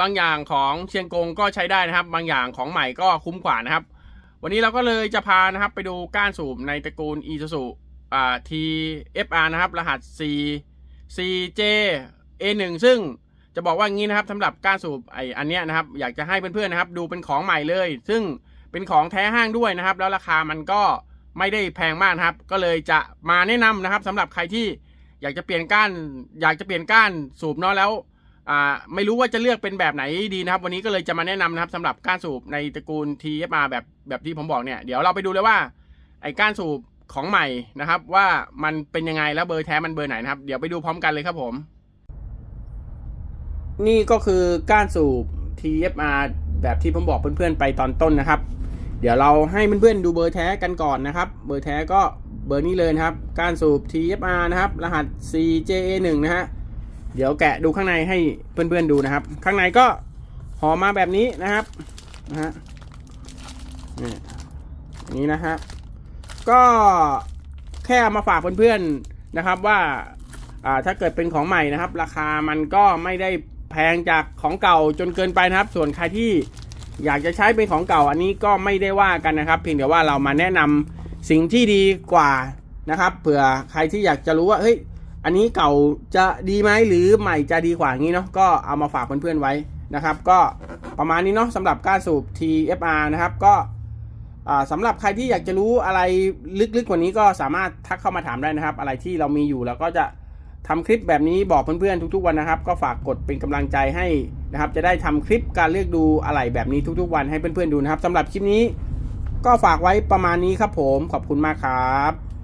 บางอย่างของเชียงกงก็ใช้ได้นะครับ บางอย่างของใหม่ก็คุ้มกว่านะครับ วันนี้เราก็เลยจะพานะครับไปดูก้านสูบในตระกูล e s u s u อ่า TFR นะครับ รหัส C CJ A1 ซึ่งจะบอกว่างี้นะครับสำหรับก้านสูบไออันเนี้ยนะครับ อยากจะให้เพื่อนๆนะครับ ดูเป็นของใหม่เลย ซึ่งเป็นของแท้ห้างด้วยนะครับ แล้วราคามันก็ไม่ได้แพงมากครับ ก็เลยจะมาแนะนำนะครับสำหรับใครที่อยากจะเปลี่ยนก้าน อยากจะเปลี่ยนก้านสูบเนาะแล้ว อ่าไม่รู้ว่าจะเลือกเป็นแบบไหนดีนะครับ วันนี้ก็เลยจะมาแนะนำนะครับสำหรับก้านสูบในตระกูล TFR แบบแบบที่ผมบอกเนี่ยเดี๋ยวเราไปดูเลยว่าไอ้ก้านสูบของใหม่นะครับ ว่ามันเป็นยังไงแล้วเบอร์แท้มันเบอร์ไหนนะครับ เดี๋ยวไปดูพร้อมกันเลยครับผม นี่ก็คือก้านสูบ TFR แบบที่ผมบอกเพื่อนๆไปตอนต้นนะครับ เดี๋ยวเราให้เพื่อนๆดูเบอร์แท้กันก่อนนะครับ เบอร์แท้ก็เบอร์นี้เลยนะครับ ก้านสูบ TFR นะครับ รหัส CJA1 นะฮะ เดี๋ยวแกะดูข้างในให้เพื่อนๆดูนะครับ ข้างในก็ห่อมาแบบนี้นะครับนะฮะนี่นี้นะฮะก็แค่มาฝากเพื่อนๆนะครับว่าอ่าถ้าเกิดเป็นของใหม่นะครับ ราคามันก็ไม่ได้แพงจากของเก่าจนเกินไปนะครับ ส่วนใครที่อยากจะใช้เป็นของเก่าอันนี้ก็ไม่ได้ว่ากันนะครับ เพียงแต่ว่าเรามาแนะนำสิ่งที่ดีกว่านะครับเผื่อใครที่อยากจะรู้ว่าเฮ้ย อันนี้เก่าจะดีไหมหรือใหม่จะดีกว่างี้เนาะก็เอามาฝากเพื่อนๆไว้นะครับ ก็ประมาณนี้เนาะสำหรับการสูบ TFR นะครับก็สำหรับใครที่อยากจะรู้อะไรลึกๆกว่านี้ก็สามารถทักเข้ามาถามได้นะครับ อะไรที่เรามีอยู่แล้วก็จะทำคลิปแบบนี้บอกเพื่อนๆทุกๆวันนะครับ ก็ฝากกดเป็นกำลังใจให้นะครับ จะได้ทำคลิปการเลือกดูอะไรแบบนี้ทุกๆวันให้เพื่อนๆดูนะครับสำหรับคลิปนี้ ก็ฝากไว้ประมาณนี้ครับผมขอบคุณมากครับ